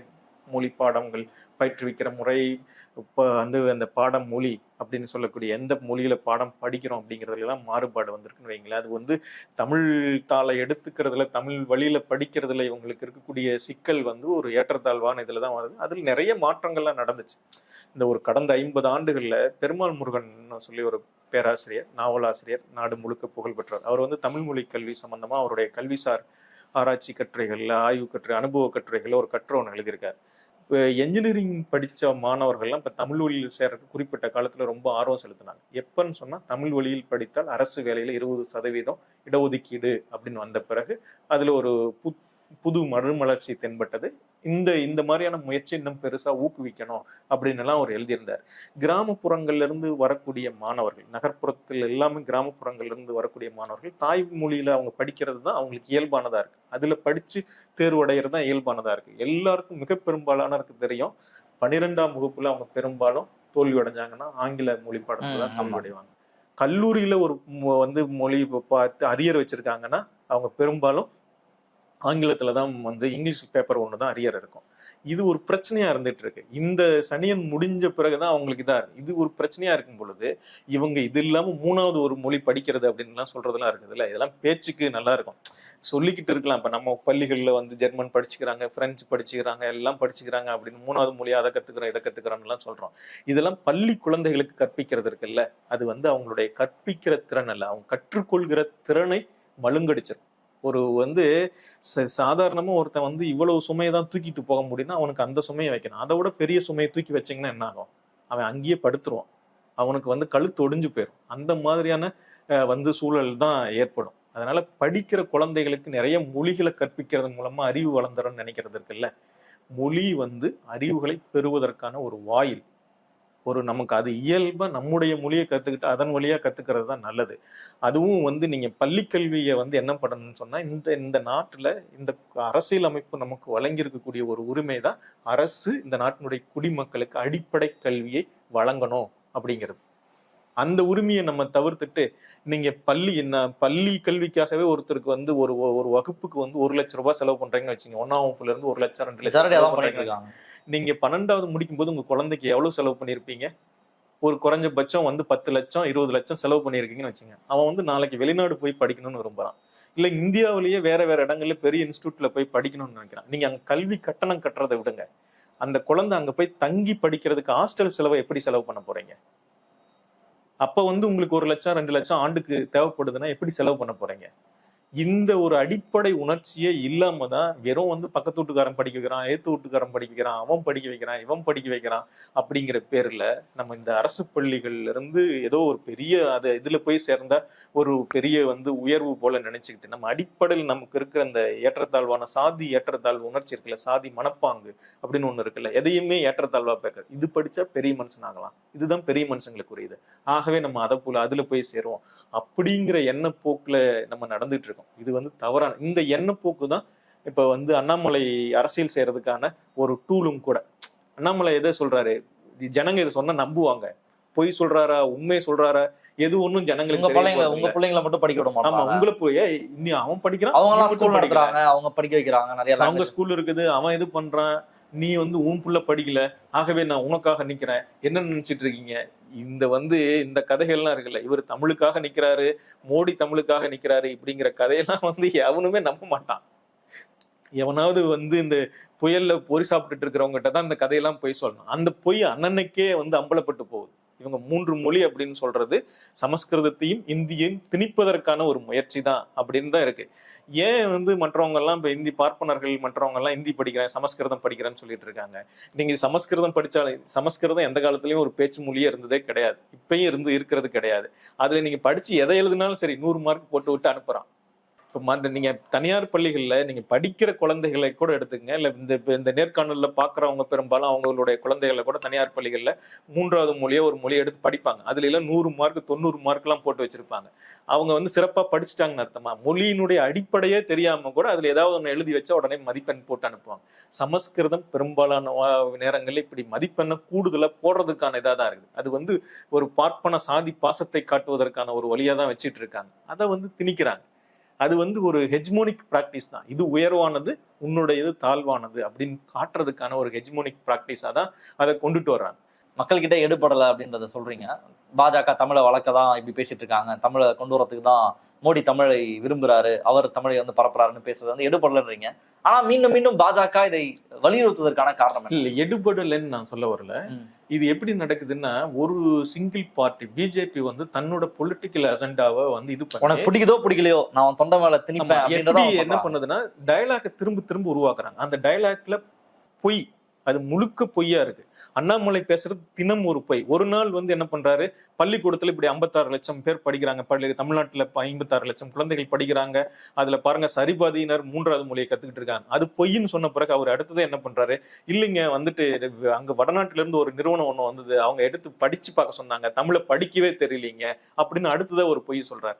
மொழி பாடங்கள் பயிற்றுவிக்கிற முறை இப்போ வந்து அந்த பாடம் மொழி அப்படின்னு சொல்லக்கூடிய எந்த மொழியில பாடம் படிக்கிறோம் அப்படிங்கிறதுலாம் மாறுபாடு வந்திருக்குன்னு வைங்களேன். அது வந்து தமிழ் தாளை எடுத்துக்கிறதுல தமிழ் வழியில படிக்கிறதுல இவங்களுக்கு இருக்கக்கூடிய சிக்கல் வந்து ஒரு ஏற்றத்தாழ்வான இதில் தான் வருது. அதில் நிறைய மாற்றங்கள்லாம் நடந்துச்சு. இந்த ஒரு கடந்த ஐம்பது ஆண்டுகளில் பெருமாள் முருகன் சொல்லி ஒரு பேராசிரியர் நாவலாசிரியர் நாடு முழுக்க புகழ் பெற்றார். அவர் வந்து தமிழ் மொழி கல்வி சம்பந்தமா அவருடைய கல்விசார் ஆராய்ச்சி கட்டுரைகளில் ஆய்வு கட்டுரை அனுபவ கட்டுரைகளில் ஒரு கட்டுரை ஒன்று எழுதியிருக்காரு. இப்போ என்ஜினியரிங் படித்த மாணவர்கள்லாம் இப்போ தமிழ் வழியில் சேர்றதுக்கு குறிப்பிட்ட காலத்தில் ரொம்ப ஆர்வம் செலுத்தினாங்க. எப்பன்னு சொன்னால் தமிழ் வழியில் படித்தால் அரசு வேலையில் இருபது சதவீதம் இடஒதுக்கீடு அப்படின்னு வந்த பிறகு அதில் ஒரு புத் புது மறுமலர்ச்சி தென்பட்டது. இந்த இந்த மாதிரியான முயற்சி இன்னும் பெருசா ஊக்குவிக்கணும் அப்படின்னு எல்லாம் அவர் எழுதியிருந்தார். கிராமப்புறங்கள்ல இருந்து வரக்கூடிய மாணவர்கள் நகர்ப்புறத்தில் எல்லாமே கிராமப்புறங்கள்ல இருந்து வரக்கூடிய மாணவர்கள் தாய்மொழியில அவங்க படிக்கிறது தான் அவங்களுக்கு இயல்பானதா இருக்கு. அதுல படிச்சு தேர்வடைகிறது தான் இயல்பானதா இருக்கு. எல்லாருக்கும் மிக பெரும்பாலானருக்கு தெரியும். பன்னிரெண்டாம் வகுப்புல அவங்க பெரும்பாலும் தோல்வி அடைஞ்சாங்கன்னா ஆங்கில மொழி பாடத்துல தான் தோல்வி. அடைவாங்க கல்லூரியில ஒரு வந்து மொழி பார்த்து அரியர் வச்சிருக்காங்கன்னா அவங்க பெரும்பாலும் ஆங்கிலத்தில் தான் வந்து இங்கிலீஷ் பேப்பர் ஒன்று தான் அரியர் இருக்கும். இது ஒரு பிரச்சனையா இருந்துட்டு இருக்கு இந்த சனியன் முடிஞ்ச பிறகுதான் அவங்களுக்கு இதாக இருக்கு. இது ஒரு பிரச்சனையா இருக்கும் பொழுது இவங்க இது இல்லாம மூணாவது ஒரு மொழி படிக்கிறது அப்படின்லாம் சொல்றதெல்லாம் இருக்குதுல்ல. இதெல்லாம் பேச்சுக்கு நல்லா இருக்கும். சொல்லிக்கிட்டு இருக்கலாம். இப்போ நம்ம பள்ளிகளில் வந்து ஜெர்மன் படிச்சுக்கிறாங்க பிரெஞ்சு படிச்சுக்கிறாங்க எல்லாம் படிச்சுக்கிறாங்க அப்படின்னு மூணாவது மொழியை அதை கற்றுக்கிறோம் இதை கற்றுக்கிறோம்லாம் சொல்கிறோம் இதெல்லாம் பள்ளி குழந்தைகளுக்கு கற்பிக்கிறது இருக்குல்ல. அது வந்து அவங்களுடைய கற்பிக்கிற திறன் அல்ல. அவங்க கற்றுக்கொள்கிற திறனை மழுங்கடிச்சிரும் ஒரு வந்து ச- சாதாரணமா ஒருத்தன் வந்து இவ்வளவு சுமையை தான் தூக்கிட்டு போக முடியும்னா அவனுக்கு அந்த சுமையை வைக்கணும். அதை விட பெரிய சுமையை தூக்கி வச்சிங்கன்னா என்ன ஆகும்? அவன் அங்கேயே படுத்துருவான். அவனுக்கு வந்து கழுத்து ஒடிஞ்சு போயிடும் அந்த மாதிரியான வந்து சூழல் தான் ஏற்படும். அதனால படிக்கிற குழந்தைகளுக்கு நிறைய மொழிகளை கற்பிக்கிறது மூலமா அறிவு வளர்ந்துடும் நினைக்கிறது இருக்குல்ல? மொழி வந்து அறிவுகளை பெறுவதற்கான ஒரு வாயில். ஒரு நமக்கு அது இயல்பா நம்முடைய மொழியை கத்துக்கிட்டு அதன் வழியா கத்துக்கிறது தான் நல்லது. அதுவும் வந்து நீங்க பள்ளி கல்வியை வந்து என்ன பண்ணணும்னு சொன்னா இந்த இந்த நாட்டுல இந்த அரசியல் அமைப்பு நமக்கு வழங்கி இருக்கக்கூடிய ஒரு உரிமை தான் அரசு இந்த நாட்டினுடைய குடிமக்களுக்கு அடிப்படை கல்வியை வழங்கணும் அப்படிங்கிறது. அந்த உரிமையை நம்ம தவிர்த்துட்டு நீங்க பள்ளி என்ன பள்ளி கல்விக்காகவே ஒருத்தருக்கு வந்து ஒரு ஒரு வகுப்புக்கு வந்து ஒரு லட்சம் ரூபாய் செலவு பண்றீங்கன்னு வச்சுங்க ஒன்னாம் வகுப்புல இருந்து ஒரு லட்சம் ரெண்டு லட்சம் நீங்க பன்னெண்டாவது முடிக்கும் போது உங்க குழந்தைக்கு எவ்வளவு செலவு பண்ணிருப்பீங்க? ஒரு குறைஞ்சபட்சம் வந்து பத்து லட்சம் இருபது லட்சம் செலவு பண்ணியிருக்கீங்கன்னு வச்சுங்க. அவன் வந்து நாளைக்கு வெளிநாடு போய் படிக்கணும்னு விரும்புறான். இல்ல இந்தியாவிலேயே வேற வேற இடங்கள்ல பெரிய இன்ஸ்டியூட்ல போய் படிக்கணும்னு நினைக்கிறான். நீங்க அங்க கல்வி கட்டணம் கட்டுறதை விடுங்க. அந்த குழந்தை அங்க போய் தங்கி படிக்கிறதுக்கு ஹாஸ்டல் செலவை எப்படி செலவு பண்ண போறீங்க? அப்ப வந்து உங்களுக்கு ஒரு லட்சம் ரெண்டு லட்சம் ஆண்டுக்கு தேவைப்படுதுன்னா எப்படி செலவு பண்ண போறீங்க? இந்த ஒரு அடிப்படை உணர்ச்சியே இல்லாம தான் வெறும் வந்து பக்கத்து வீட்டுக்காரன் படிக்க வைக்கிறான் ஏத்து வீட்டுக்காரன் படிக்க வைக்கிறான் அவன் படிக்க வைக்கிறான் இவன் படிக்க வைக்கிறான் அப்படிங்கிற பேர்ல நம்ம இந்த அரசு பள்ளிகள்ல இருந்து ஏதோ ஒரு பெரிய அது இதுல போய் சேர்ந்த ஒரு பெரிய வந்து உயர்வு போல நினைச்சுக்கிட்டு நம்ம அடிப்படையில் நமக்கு இருக்கிற அந்த ஏற்றத்தாழ்வான சாதி ஏற்றத்தாழ்வு உணர்ச்சி இருக்குல்ல சாதி மனப்பாங்கு அப்படின்னு ஒண்ணு இருக்குல்ல எதையுமே ஏற்றத்தாழ்வா பேக்க இது படிச்சா பெரிய மனுஷன் ஆகலாம். இதுதான் பெரிய மனுஷங்களுக்குரியது ஆகவே நம்ம அதை போல அதுல போய் சேருவோம். அப்படிங்கிற எண்ணப்போக்குல நம்ம நடந்துட்டு இருக்கோம். இது வந்து தவறான இந்த எண்ணப்போக்கு தான் இப்ப வந்து அண்ணாமலை அரசியல் செய்யறதுக்கான ஒரு டூலும் கூட அண்ணாமலை எதை சொல்றாரு ஜனங்க இதை சொன்னா நம்புவாங்க பொய் சொல்றாரா உண்மை சொல்றாரா எது ஒண்ணும் ஜனங்களுக்கு போறதில்ல. உங்க பிள்ளைங்களை மட்டும் படிக்க விட ஆமா உங்களை போய் இன்னி அவன் படிக்கிறான் அவங்க ஸ்கூல் படிக்கிற. நடத்துறாங்க அவங்க படிக்க வைக்கிறாங்க நிறைய அவங்க. ஸ்கூல் இருக்குது அவன் இது பண்றான் நீ வந்து உன் புள்ள படிக்கல ஆகவே நான் உனக்காக நிக்கிறேன் என்ன நினைச்சிட்டு இருக்கீங்க இந்த வந்து இந்த கதைகள்லாம் இருக்குல்ல இவர் தமிழுக்காக நிக்கிறாரு மோடி தமிழுக்காக நிக்கிறாரு இப்படிங்கிற கதையெல்லாம் வந்து எவனுமே நம்ப மாட்டான். எவனாவது வந்து இந்த புயல்ல பொறி சாப்பிட்டுட்டு இருக்கிறவங்ககிட்ட தான் இந்த கதையெல்லாம் பொய் சொல்லணும். அந்த பொய் அண்ணனுக்கே வந்து அம்பலப்பட்டு போகுது. இவங்க மூன்று மொழி அப்படின்னு சொல்றது சமஸ்கிருதத்தையும் இந்தியையும் திணிப்பதற்கான ஒரு முயற்சி தான் அப்படின்னு தான் இருக்கு. ஏன் வந்து மற்றவங்க எல்லாம் இப்ப இந்தி பார்ப்பனர்கள் மற்றவங்க எல்லாம் இந்தி படிக்கிறேன் சமஸ்கிருதம் படிக்கிறேன்னு சொல்லிட்டு இருக்காங்க? நீங்க சமஸ்கிருதம் படிச்சாலும் சமஸ்கிருதம் எந்த காலத்துலயும் ஒரு பேச்சு மொழியே இருந்ததே கிடையாது. இப்பயும் இருந்து இருக்கிறது கிடையாது. அதுல நீங்க படிச்சு எதை எழுதினாலும் சரி நூறு மார்க் போட்டு விட்டு அனுப்புறான். இப்போ மற்ற நீங்க தனியார் பள்ளிகளில் நீங்க படிக்கிற குழந்தைகளை கூட எடுத்துங்க இல்லை இந்த இந்த நேர்காணலில் பார்க்குறவங்க பெரும்பாலும் அவங்களுடைய குழந்தைகளை கூட தனியார் பள்ளிகளில் மூன்றாவது மொழியை ஒரு மொழியை எடுத்து படிப்பாங்க. அதுல எல்லாம் நூறு மார்க் தொண்ணூறு மார்க்லாம் போட்டு வச்சிருப்பாங்க. அவங்க வந்து சிறப்பாக படிச்சுட்டாங்கன்னு அர்த்தமா? மொழியினுடைய அடிப்படையே தெரியாம கூட அதுல ஏதாவது ஒன்று எழுதி வச்சா உடனே மதிப்பெண் போட்டு அனுப்புவாங்க. சமஸ்கிருதம் பெரும்பாலான நேரங்களில் இப்படி மதிப்பெண்ணை கூடுதலாக போடுறதுக்கான இதாக தான் இருக்குது. அது வந்து ஒரு பார்ப்பன சாதி பாசத்தை காட்டுவதற்கான ஒரு வழியாக தான் வச்சுட்டு இருக்காங்க. அதை வந்து திணிக்கிறாங்க. அது வந்து ஒரு ஹெஜ்மோனிக் பிராக்டிஸ் தான். இது உயர்வானது உன்னுடையது தாழ்வானது அப்படின்னு காட்டுறதுக்கான ஒரு ஹெஜ்மோனிக் பிராக்டிஸா தான் அதை கொண்டுட்டு வர்றாங்க. மக்கள்கிட்ட எடுபடல அப்படின்றத சொல்றீங்க. பாஜக தமிழை வளர்க்க தான் இப்படி பேசிட்டு இருக்காங்க. தமிழை கொண்டு வரதுக்கு தான் மோடி தமிழை விரும்புறாரு. அவர் தமிழை வந்து பரப்புறாருன்னு பேசுறது வந்து எடுபடலன்றீங்க. ஆனா மீண்டும் மீண்டும் பாஜக இதை வலியுறுத்துவதற்கான காரணம்? இல்ல எடுபடலைன்னு நான் சொல்ல வரல. இது எப்படி நடக்குதுன்னா ஒரு சிங்கிள் பார்ட்டி பிஜேபி வந்து தன்னோட பொலிட்டிக்கல் அஜெண்டாவை வந்து இது உனக்கு பிடிக்குதோ பிடிக்கலையோ நான் தொண்டை மேல திணிப்பேன் என்ன பண்ணுதுன்னா டயலாக திரும்ப திரும்ப உருவாக்குறாங்க. அந்த டயலாக்ல பொய் அது முழுக்க பொய்யா இருக்கு. அண்ணாமலை பேசுறது தினம் ஒரு பொய். ஒரு நாள் வந்து என்ன பண்றாரு? பள்ளிக்கூடத்துல இப்படி 56 லட்சம் பேர் படிக்கிறாங்க. பள்ளி தமிழ்நாட்டுல ஐம்பத்தாறு லட்சம் குழந்தைகள் படிக்கிறாங்க. அதுல பாருங்க சரிபாதியினர் மூன்றாவது மொழியை கத்துக்கிட்டு இருக்காங்க. அது பொய்ன்னு சொன்ன பிறகு அவர் அடுத்தது என்ன பண்றாரு? இல்லைங்க வந்துட்டு அங்க வடநாட்டுல இருந்து ஒரு நிறுவனம் ஒண்ணு வந்தது. அவங்க எடுத்து படிச்சு பார்க்க சொன்னாங்க. தமிழை படிக்கவே தெரியலீங்க. அப்படின்னு அடுத்ததா ஒரு பொய் சொல்றாரு.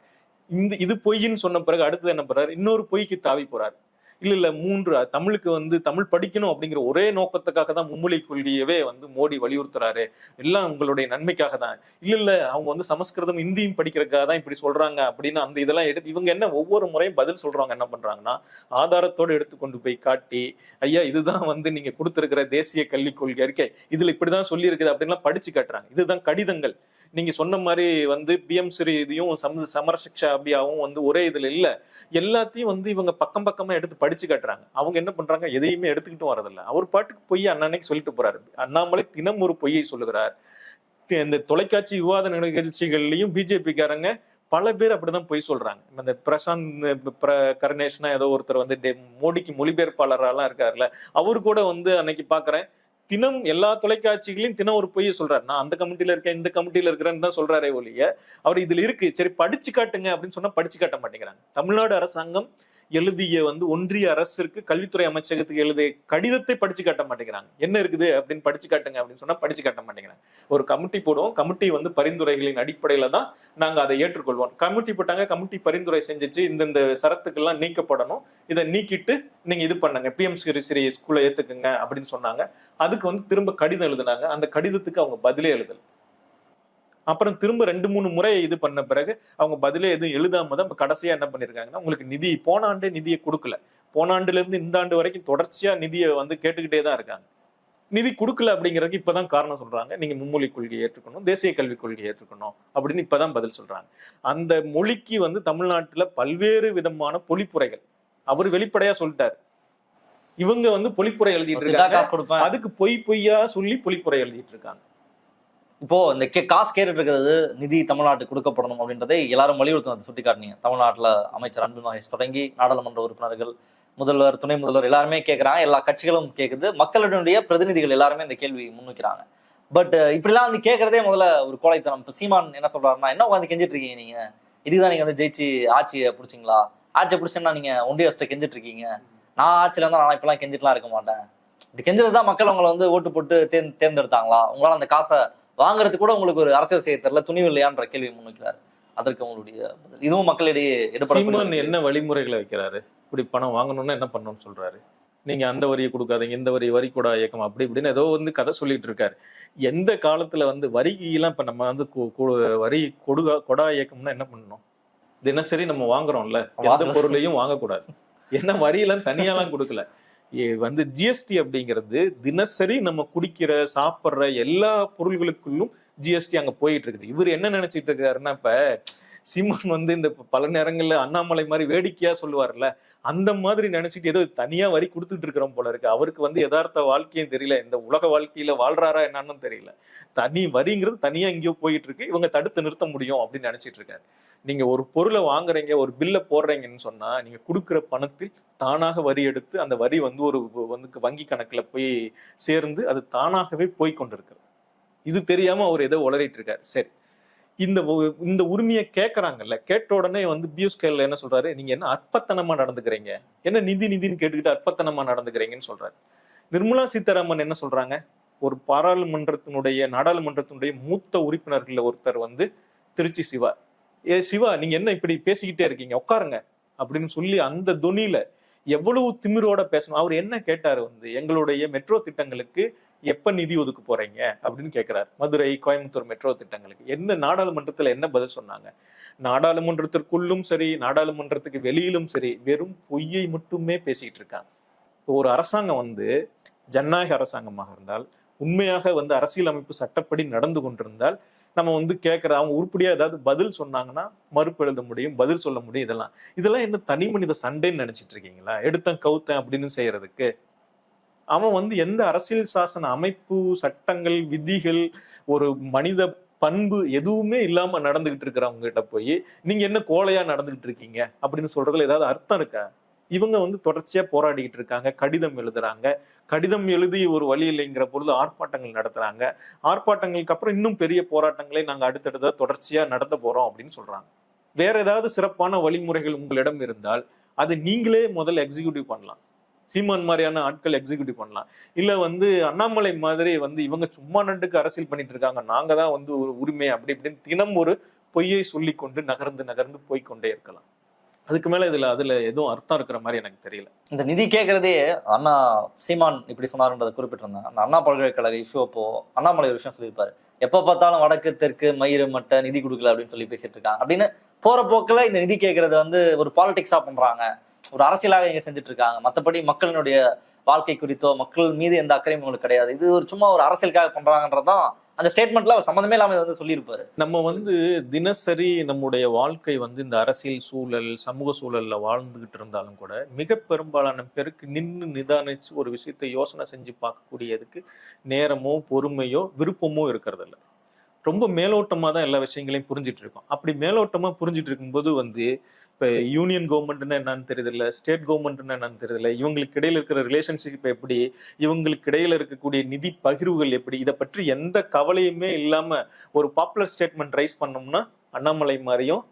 இந்த இது பொய்ன்னு சொன்ன பிறகு அடுத்தது என்ன பண்றாரு? இன்னொரு பொய்க்கு தாவி போறாரு. இல்ல இல்ல மூன்று தமிழுக்கு வந்து தமிழ் படிக்கணும் அப்படிங்கிற ஒரே நோக்கத்துக்காக தான் மும்மொழி கொள்கையவே வந்து மோடி வலியுறுத்துறாரு. எல்லாம் உங்களுடைய நன்மைக்காக தான். இல்ல இல்ல அவங்க வந்து சமஸ்கிருதம் இந்தியும் படிக்கிறதுக்காக தான் இப்படி சொல்றாங்க அப்படின்னு அந்த இதெல்லாம் எடுத்து இவங்க என்ன ஒவ்வொரு முறையும் பதில் சொல்றாங்க என்ன பண்றாங்கன்னா ஆதாரத்தோடு எடுத்துக்கொண்டு போய் காட்டி ஐயா இதுதான் வந்து நீங்க கொடுத்துருக்கிற தேசிய கல்விக் கொள்கை இருக்கே இதுல இப்படிதான் சொல்லி இருக்குது அப்படின்லாம் படிச்சு காட்டுறாங்க. இதுதான் கடிதங்கள். நீங்க சொன்ன மாதிரி வந்து பிஎம் ஸ்ரீ இதையும் சம சமர சிக்ஷா அபியாவும் வந்து ஒரே இதுல இல்ல. எல்லாத்தையும் வந்து இவங்க பக்கம் பக்கமா எடுத்து படி அடிச்சு காட்டுறாங்க. அவங்க என்ன பண்றாங்க? எதையுமே எடுத்துக்கிட்டும் வரதில்ல அவர் பாட்டுக்கு பொய் அண்ணனைக்கு சொல்லிட்டு போறாரு. அண்ணாமலை தினம் ஒரு பொய்யை சொல்லுகிறார். இந்த தொலைக்காட்சி விவாத நிகழ்ச்சிகள்லயும் பிஜேபிக்காரங்க பல பேர் அப்படிதான் பொய் சொல்றாங்க. இந்த பிரசாந்த் பிர- கருணேஷ்னா ஏதோ ஒருத்தர் வந்து மோடிக்கு மொழிபெயர்ப்பாளரெல்லாம் இருக்காருல்ல. அவரு கூட வந்து அன்னைக்கு பாக்குறேன். தினம் எல்லா தொலைக்காட்சிகளையும் தினம் ஒரு பொய்யை சொல்றாரு. நான் அந்த கமிட்டியில இருக்கேன் இந்த கமிட்டியில இருக்கிறேன்னு தான் சொல்றாரே ஒழிய அவர் இதுல இருக்கு. சரி படிச்சு காட்டுங்க அப்படின்னு சொன்னா படிச்சு காட்ட மாட்டேங்கிறாங்க. தமிழ்நாடு அரசாங்கம் எழுதிய வந்து ஒன்றிய அரசிற்கு கல்வித்துறை அமைச்சகத்துக்கு எழுதிய கடிதத்தை படிச்சு காட்ட மாட்டேங்கிறாங்க. என்ன இருக்குது அப்படின்னு படிச்சு காட்டுங்க அப்படின்னு சொன்னா படிச்சு காட்ட மாட்டேங்கிறாங்க. ஒரு கமிட்டி போடுவோம். கமிட்டி வந்து பரிந்துரைகளின் அடிப்படையில தான் நாங்க அதை ஏற்றுக்கொள்வோம். கமிட்டி போட்டாங்க கமிட்டி பரிந்துரை செஞ்சிச்சு இந்தந்த சரத்துக்கெல்லாம் நீக்கப்படணும். இதை நீக்கிட்டு நீங்க இது பண்ணுங்க. பிஎம் ஸ்ரீ ஸ்கூல்ல ஏத்துக்குங்க அப்படின்னு சொன்னாங்க. அதுக்கு வந்து திரும்ப கடிதம் எழுதினாங்க. அந்த கடிதத்துக்கு அவங்க பதிலே எழுதலை. அப்புறம் திரும்ப ரெண்டு மூணு முறை இது பண்ண பிறகு அவங்க பதிலே எதுவும் எழுதாம தான் கடைசியா என்ன பண்ணிருக்காங்கன்னா உங்களுக்கு நிதி போன ஆண்டே நிதியை கொடுக்கல. போன ஆண்டுல இருந்து இந்த ஆண்டு வரைக்கும் தொடர்ச்சியா நிதியை வந்து கேட்டுக்கிட்டே தான் இருக்காங்க. நிதி கொடுக்கல அப்படிங்கிறதுக்கு இப்பதான் காரணம் சொல்றாங்க. நீங்க மும்மொழி கொள்கையை ஏற்றுக்கணும் தேசிய கல்விக் கொள்கையை ஏற்றுக்கணும் அப்படின்னு இப்பதான் பதில் சொல்றாங்க. அந்த மொழிக்கு வந்து தமிழ்நாட்டுல பல்வேறு விதமான பொழிப்புரைகள். அவர் வெளிப்படையா சொல்லிட்டாரு. இவங்க வந்து பொழிப்புரை எழுதிட்டு திட்டா இருக்காங்க. அதுக்கு பொய் பொய்யா சொல்லி பொழிப்புரை எழுதிட்டு இருக்காங்க. இப்போ இந்த கே- காசு கேட்டுட்டு இருக்கிறது நிதி தமிழ்நாட்டுக்கு கொடுக்கப்படணும் அப்படின்றதை எல்லாரும் வலியுறுத்தும் சுட்டி காட்டினீங்க தமிழ்நாட்டில் அமைச்சர் அன்பு மகேஷ் தொடங்கி நாடாளுமன்ற உறுப்பினர்கள் முதல்வர் துணை முதல்வர் எல்லாருமே கேட்குறாங்க எல்லா கட்சிகளும் கேட்குது மக்களுடைய பிரதிநிதிகள் எல்லாருமே இந்த கேள்வி முன்வைக்கிறாங்க. பட் இப்படிலாம் வந்து கேட்கறதே முதல்ல ஒரு கோழைத்தனம். இப்போ சீமான் என்ன சொல்றாருன்னா என்ன உட்காந்து கெஞ்சிட்டு இருக்கீங்க நீங்க? இதுதான் நீங்க வந்து ஜெயிச்சு ஆட்சியை பிடிச்சிங்களா? ஆட்சியை பிடிச்சேன்னா நீங்க ஒன்றிய அரசு கெஞ்சிட்டு இருக்கீங்க நான் ஆட்சியில இருந்தா நான் இப்பெல்லாம் கெஞ்சிட்டுலாம் இருக்க மாட்டேன். இப்படி கெஞ்சது தான் மக்கள் உங்களை வந்து ஓட்டு போட்டு தேர்ந்தெடுத்தாங்களா? உங்களால அந்த காசை வாங்குறதுக்கு கூட உங்களுக்கு ஒரு அரசியல் செய்ய தெரியல துணிவு இல்லையான்ற கேள்வி முன்வைக்கிறார். அதற்கு உங்களுடைய பதில். இதுவும் மக்களிடையே சீமான் எடுப்பட என்ன வழிமுறைகளை வைக்கிறாரு? இப்படி பணம் வாங்கணும்னா என்ன பண்ணணும்னு சொல்றாரு? நீங்க அந்த வரியை கொடுக்காதீங்க இந்த வரி வரி கூட இயக்கம் அப்படி இப்படின்னு ஏதோ வந்து கதை சொல்லிட்டு இருக்காரு. எந்த காலத்துல வந்து வரிலாம் இப்ப நம்ம வந்து வரி கொடுகா கொடா இயக்கம்னா என்ன பண்ணணும்? தினசரி நம்ம வாங்குறோம்ல எந்த. பொருளையும் வாங்கக்கூடாது. ஏன்னா வரியெல்லாம் தனியாலாம் கொடுக்கல. வந்து ஜிஎஸ்டி அப்படிங்கிறது தினசரி நம்ம குடிக்கிற சாப்பிட்ற எல்லா பொருள்களுக்குள்ளும் ஜிஎஸ்டி அங்க போயிட்டு இருக்குது. இவர் என்ன நினைச்சிட்டு இருக்காருன்னா இப்ப சீமான் வந்து இந்த பல நேரங்களில் அண்ணாமலை மாதிரி வேடிக்கையா சொல்லுவார்ல அந்த மாதிரி நினைச்சிட்டு ஏதோ தனியா வரி கொடுத்துட்டு இருக்கிறோம் போல இருக்கு. அவருக்கு வந்து யதார்த்த வாழ்க்கையும் தெரியல இந்த உலக வாழ்க்கையில வாழ்றாரா என்னன்னு தெரியல. தனி வரிங்கிறது தனியா எங்கேயோ போயிட்டு இருக்கு. இவங்க தடுத்து நிறுத்த முடியும் அப்படின்னு நினைச்சிட்டு இருக்காரு. நீங்க ஒரு பொருளை வாங்குறீங்க ஒரு பில்லை போடுறீங்கன்னு சொன்னா நீங்க கொடுக்குற பணத்தில் தானாக வரி எடுத்து அந்த வரி வந்து ஒரு வந்து வங்கி கணக்குல போய் சேர்ந்து அது தானாகவே போய் கொண்டிருக்கு. இது தெரியாம அவர் ஏதோ உளறிட்டு இருக்காரு. சரி. இந்த இந்த உரிமையை கேட்கறாங்கல்ல கேட்ட உடனே வந்து பியூஸ் கேர்ல என்ன சொல்றாரு? நீங்க என்ன அற்பத்தனமா நடந்துக்கிறீங்க? என்ன நிதி நிதின்னு கேட்டுக்கிட்டு அற்பத்தனமா நடந்துக்கிறீங்கன்னு சொல்றாரு. நிர்மலா சீதாராமன் என்ன சொல்றாங்க? ஒரு பாராளுமன்றத்தினுடைய நாடாளுமன்றத்தினுடைய மூத்த உறுப்பினர்கள் ஒருத்தர் வந்து திருச்சி சிவா. ஏ சிவா நீங்க என்ன இப்படி பேசிக்கிட்டே இருக்கீங்க? உட்காருங்க. அப்படின்னு சொல்லி அந்த துணியில எவ்வளவு திமிரோட பேசணும். அவர் என்ன கேட்டாரு வந்து எங்களுடைய மெட்ரோ திட்டங்களுக்கு எப்ப நிதி ஒதுக்க போறீங்க அப்படின்னு கேட்கிறார் மதுரை கோயம்புத்தூர் மெட்ரோ திட்டங்களுக்கு. என்ன நாடாளுமன்றத்துல என்ன பதில் சொன்னாங்க? நாடாளுமன்றத்திற்குள்ளும் சரி நாடாளுமன்றத்துக்கு வெளியிலும் சரி வெறும் பொய்யை மட்டுமே பேசிக்கிட்டு இருக்காங்க. ஒரு அரசாங்கம் வந்து ஜனநாயக அரசாங்கமாக இருந்தால் உண்மையாக வந்து அரசியலமைப்பு சட்டப்படி நடந்து கொண்டிருந்தால் நம்ம வந்து கேட்குற அவங்க உருப்படியாக ஏதாவது பதில் சொன்னாங்கன்னா மறுப்பு எழுத முடியும் பதில் சொல்ல முடியும் இதெல்லாம். இதெல்லாம் என்ன தனி மனித சண்டைன்னு நினைச்சிட்டு இருக்கீங்களா? எடுத்தேன் கவுத்தேன் அப்படின்னு செய்யறதுக்கு. அவன் வந்து எந்த அரசியல் சாசன அமைப்பு சட்டங்கள் விதிகள் ஒரு மனித பண்பு எதுவுமே இல்லாம நடந்துகிட்டு இருக்கிறவங்க கிட்ட போய் நீங்க என்ன கோலையா நடந்துகிட்டு இருக்கீங்க? அப்படின்னு சொல்றதுல ஏதாவது அர்த்தம் இருக்கா? இவங்க வந்து தொடர்ச்சியா போராடிக்கிட்டு இருக்காங்க கடிதம் எழுதுறாங்க. கடிதம் எழுதி ஒரு வழி இல்லைங்கிற பொழுது ஆர்ப்பாட்டங்கள் நடத்துறாங்க. ஆர்ப்பாட்டங்களுக்கு அப்புறம் இன்னும் பெரிய போராட்டங்களை நாங்க அடுத்தடுத்த தொடர்ச்சியா நடத்த போறோம் அப்படின்னு சொல்றாங்க. வேற ஏதாவது சிறப்பான வழிமுறைகள் உங்களிடம் இருந்தால் அதை நீங்களே முதல்ல எக்ஸிக்யூட்டிவ் பண்ணலாம். சீமான் மாதிரியான ஆட்கள் எக்ஸிக்யூட்டிவ் பண்ணலாம். இல்லை வந்து அண்ணாமலை மாதிரி வந்து இவங்க சும்மா நண்டுக்கு அரசியல் பண்ணிட்டு இருக்காங்க. நாங்க தான் வந்து ஒரு உரிமை அப்படி இப்படின்னு தினம் ஒரு பொய்யை சொல்லி கொண்டு நகர்ந்து நகர்ந்து போய்க்கொண்டே இருக்கலாம். அதுக்கு மேல இதுல அதுல எதுவும் அர்த்தம் இருக்கிற மாதிரி எனக்கு தெரியல. இந்த நிதி கேட்கறதே அண்ணா சீமான் இப்படி சொன்னாருன்றதை குறிப்பிட்டிருந்தேன். அந்த அண்ணா பல்கலைக்கழக இஷ்யூ அப்போ அண்ணாமலை ஒரு விஷயம் சொல்லியிருப்பாரு. எப்ப பார்த்தாலும் வடக்கு தெற்கு மயிறு மட்ட நிதி கொடுக்கல அப்படின்னு சொல்லி பேசிட்டு இருக்காங்க. அப்படின்னு போற போக்குல இந்த நிதி கேட்கறது வந்து ஒரு பாலிடிக்ஸா பண்றாங்க. ஒரு அரசியலாக இங்க செஞ்சுட்டு இருக்காங்க மற்றபடி மக்களினுடைய வாழ்க்கை குறித்தோ மக்கள் மீது எந்த அக்கறையும் உங்களுக்கு கிடையாது. இது ஒரு சும்மா ஒரு அரசியலுக்காக பண்றாங்கன்றதான் அந்த ஸ்டேட்மெண்ட்ல அவர் சம்மந்தமே இல்லாம வந்து சொல்லியிருப்பாரு. நம்ம வந்து தினசரி நம்முடைய வாழ்க்கை வந்து இந்த அரசியல் சூழல் சமூக சூழல்ல வாழ்ந்துகிட்டு இருந்தாலும் கூட மிக பெரும்பாலான பேருக்கு நின்று நிதானிச்சு ஒரு விஷயத்தை யோசனை செஞ்சு பார்க்கக்கூடியதுக்கு நேரமோ பொறுமையோ விருப்பமோ இருக்கிறதில்ல. ரொம்ப மேலோட்டமாக தான் எல்லா விஷயங்களையும் புரிஞ்சிட்டு இருக்கோம் அப்படி மேலோட்டமாக புரிஞ்சிட்டு இருக்கும்போது வந்து இப்போ யூனியன் கவர்மெண்ட்னா என்னன்னு தெரியல ஸ்டேட் கவர்மெண்ட்னா என்னன்னு தெரியல இவங்களுக்கு இடையில இருக்கிற ரிலேஷன்ஷிப் எப்படி இவங்களுக்கு இடையில இருக்கக்கூடிய நிதி பகிர்வுகள் எப்படி இதை பற்றி எந்த கவலையுமே இல்லாமல் ஒரு பாப்புலர் ஸ்டேட்மெண்ட் ரைஸ் பண்ணோம்னா அண்ணாமலை மாதிரியும்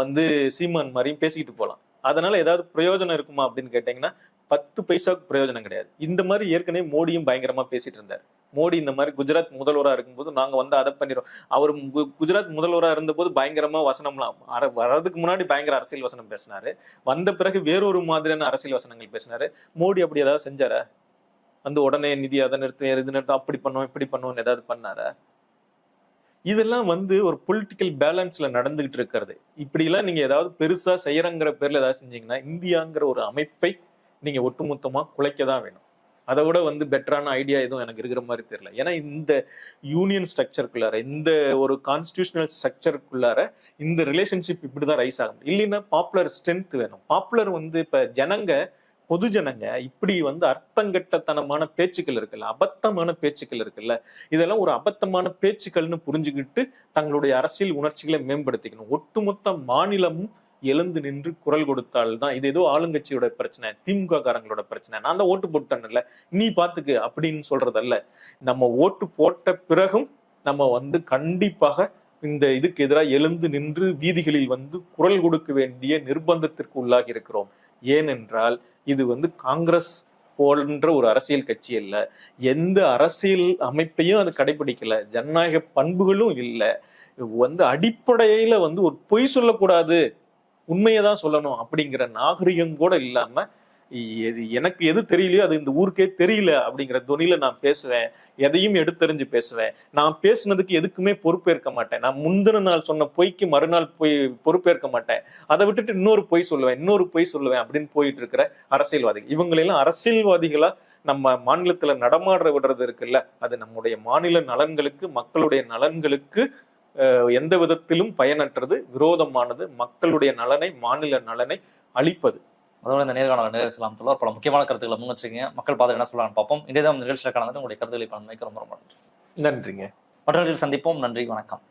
வந்து சீமான் மாதிரியும் பேசிக்கிட்டு போகலாம். அதனால ஏதாவது பிரயோஜனம் இருக்குமா அப்படின்னு கேட்டீங்கன்னா பத்து பைசாவுக்கு பிரயோஜனம் கிடையாது. இந்த மாதிரி ஏற்கனவே மோடியும் பயங்கரமா பேசிட்டு இருந்தார். மோடி இந்த மாதிரி குஜராத் முதல்வரா இருக்கும்போது நாங்க வந்து அதை பண்ணிடுறோம். அவர் கு- குஜராத் முதல்வராக இருந்தபோது பயங்கரமா வசனம்லாம் அர- வர்றதுக்கு முன்னாடி பயங்கர அரசியல் வசனம் பேசினாரு. வந்த பிறகு வேறொரு மாதிரியான அரசியல் வசனங்கள் பேசினாரு. மோடி அப்படி ஏதாவது செஞ்சாரா? வந்து உடனே நிதி அதை நிறுத்து இது நிறுத்தும் அப்படி பண்ணுவோம் இப்படி பண்ணுவோம்னு ஏதாவது பண்ணாரா? இதெல்லாம் வந்து ஒரு பொலிட்டிக்கல் பேலன்ஸ்ல நடந்துகிட்டு இருக்கிறது. இப்படிலாம் நீங்க ஏதாவது பெருசா செய்யறங்கிற பேர்ல ஏதாவது செஞ்சீங்கன்னா இந்தியாங்கிற ஒரு அமைப்பை நீங்க ஒட்டுமொத்தமா குலைக்க தான் வேணும். அதை விட வந்து பெட்டரான ஐடியா எதுவும் எனக்கு இருக்கிற மாதிரி தெரியல. ஏன்னா இந்த யூனியன் ஸ்ட்ரக்சருக்குள்ளார இந்த ஒரு கான்ஸ்டியூஷனல் ஸ்ட்ரக்சருக்குள்ளார இந்த ரிலேஷன்ஷிப் இப்படிதான் ரைஸ் ஆகும் இல்லைன்னா பாப்புலர் ஸ்ட்ரென்த் வேணும். பாப்புலர் வந்து இப்ப ஜனங்க பொது ஜனங்க இப்படி வந்து அர்த்தங்கட்டத்தனமான பேச்சுக்கள் இருக்குல்ல அபத்தமான பேச்சுக்கள் இருக்குல்ல இதெல்லாம் ஒரு அபத்தமான பேச்சுக்கள்னு புரிஞ்சுக்கிட்டு தங்களுடைய அரசியல் உணர்ச்சிகளை மேம்படுத்திக்கணும். ஒட்டுமொத்த மாநிலமும் எழுந்து நின்று குரல் கொடுத்தால் தான் இது ஏதோ ஆளுங்கட்சியோட பிரச்சனை திமுக காரங்களோட பிரச்சனை. நான் தான் ஓட்டு போட்டேன்ல நீ பாத்துக்கு அப்படின்னு சொல்றதல்ல. நம்ம ஓட்டு போட்ட பிறகும் நம்ம வந்து கண்டிப்பாக இந்த இதுக்கு எதிராக எழுந்து நின்று வீதிகளில் வந்து குரல் கொடுக்க வேண்டிய நிர்பந்தத்திற்கு உள்ளாகி இருக்கிறோம். ஏனென்றால் இது வந்து காங்கிரஸ் போன்ற ஒரு அரசியல் கட்சி அல்ல. எந்த அரசியல் அமைப்பையும் அது கடைபிடிக்கல ஜனநாயக பண்புகளும் இல்லை. வந்து அடிப்படையில வந்து ஒரு பொய் சொல்லக்கூடாது. உண்மையை தான் சொல்லணும் அப்படிங்கிற நாகரிகம் கூட இல்லாம எது எனக்கு எது தெரியலையோ அது இந்த ஊருக்கே தெரியல அப்படிங்கிற துணியில நான் பேசுவேன். எதையும் எடுத்தறிஞ்சு பேசுவேன். நான் பேசுனதுக்கு எதுக்குமே பொறுப்பேற்க மாட்டேன். நான் முந்தின நாள் சொன்ன பொய்க்கு மறுநாள் பொய் பொறுப்பேற்க மாட்டேன். அதை விட்டுட்டு இன்னொரு பொய் சொல்லுவேன் இன்னொரு பொய் சொல்லுவேன் அப்படின்னு போயிட்டு இருக்கிற அரசியல்வாதிகள். இவங்களெல்லாம் அரசியல்வாதிகளா நம்ம மாநிலத்துல நடமாட விடுறது இருக்குல்ல? அது நம்முடைய மாநில நலன்களுக்கு மக்களுடைய நலன்களுக்கு எந்த விதத்திலும் பயனற்றது விரோதமானது மக்களுடைய நலனை மாநில நலனை அளிப்பது. அதோட இந்த நேர்காணல செய்யலாம் தோழர் பல முக்கியமான கருத்துக்களை முன் வச்சிருக்கீங்க. மக்கள் பார்த்து என்ன சொல்லலாம்னு பார்ப்போம். இன்றைய நிகழ்ச்சியில் கலந்து உங்களுடைய கருத்துக்களை பலமைக்கு ரொம்ப ரொம்ப நன்றி. நன்றிங்க. மற்றவர்கள் சந்திப்போம். நன்றி. வணக்கம்.